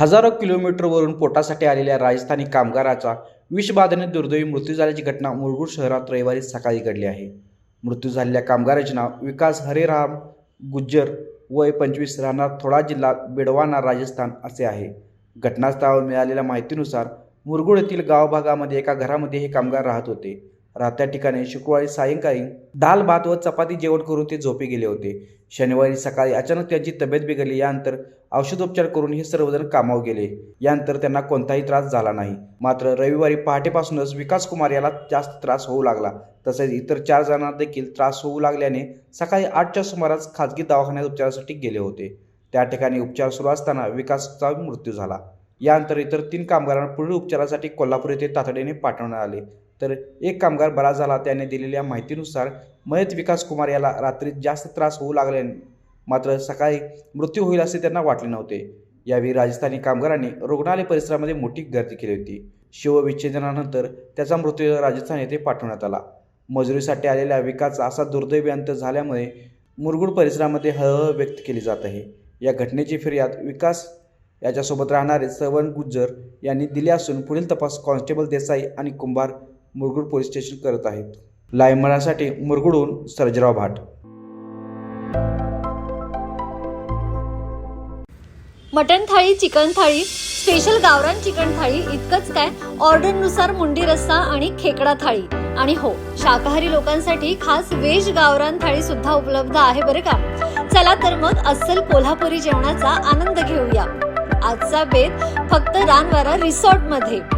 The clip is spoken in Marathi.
हजारो किलोमीटरवरून पोटासाठी आलेल्या राजस्थानी कामगाराचा विषबाधेने दुर्दैवी मृत्यू झाल्याची घटना मुरगूड शहरात रविवारी सकाळी घडली आहे. मृत्यू झालेल्या कामगाराचे नाव विकास हरेराम गुज्जर वय पंचवीस राहणार थोडा जिल्हा बेडवाना राजस्थान असे आहे. घटनास्थळावर मिळालेल्या माहितीनुसार मुरगुड येथील गाव भागामध्ये एका घरामध्ये हे कामगार राहत होते. राहत्या ठिकाणी शुक्रवारी सायंकाळी दाल भात व चपाती जेवण करून ते झोपी गेले होते. शनिवारी सकाळी अचानक त्यांची तब्येत बिघडली यानंतर औषधोपचार करून हे सर्वजण कामावर गेले. यानंतर त्यांना कोणताही त्रास झाला नाही. मात्र रविवारी पहाटेपासूनच विकास कुमार याला जास्त त्रास होऊ लागला. तसेच इतर चार जणांना देखील त्रास होऊ लागल्याने सकाळी आठच्या सुमारास खाजगी दवाखान्यात उपचारासाठी गेले होते. त्या ठिकाणी उपचार सुरू असताना विकासचा मृत्यू झाला. यानंतर इतर तीन कामगारांना पुढील उपचारासाठी कोल्हापूर येथे तातडीने पाठवण्यात आले. तर एक कामगार बरा झाला त्याने दिलेल्या माहितीनुसार मयत विकास कुमार याला रात्री जास्त त्रास होऊ लागले मात्र सकाळी मृत्यू होईल असे त्यांना वाटले नव्हते. यावेळी राजस्थानी कामगारांनी रुग्णालय परिसरामध्ये मोठी गर्दी केली होती. शिवविच्छेदनानंतर त्याचा मृत्यू राजस्थान येथे पाठवण्यात आला. मजुरीसाठी आलेल्या विकासचा असा दुर्दैवी अंत झाल्यामुळे मुरगुड परिसरामध्ये हळहळ व्यक्त केली जात आहे. या घटनेची फिर्याद विकास याच्यासोबत राहणारे श्रवण गुज्जर यांनी दिली असून पुढील तपास कॉन्स्टेबल देसाई आणि कुंभार मुरगुड पोलीस स्टेशन करत आहेत. Live Marathi मुरगुडहून Sarjerao Bhat. Mutton thali chicken thali special गावरान चिकन थाळी इतकंच काय? ऑर्डरनुसार मुंडी रस्सा आणि खेकडा थाळी. आणि हो शाकाहारी लोकांसाठी खास वेज गावरान थाळी सुद्धा उपलब्ध आहे बरं का? चला तर मग अस्सल कोल्हापुरी जेवणाचा आनंद घेऊया. आजचा बेत फक्त रानवारा रिसॉर्टमध्ये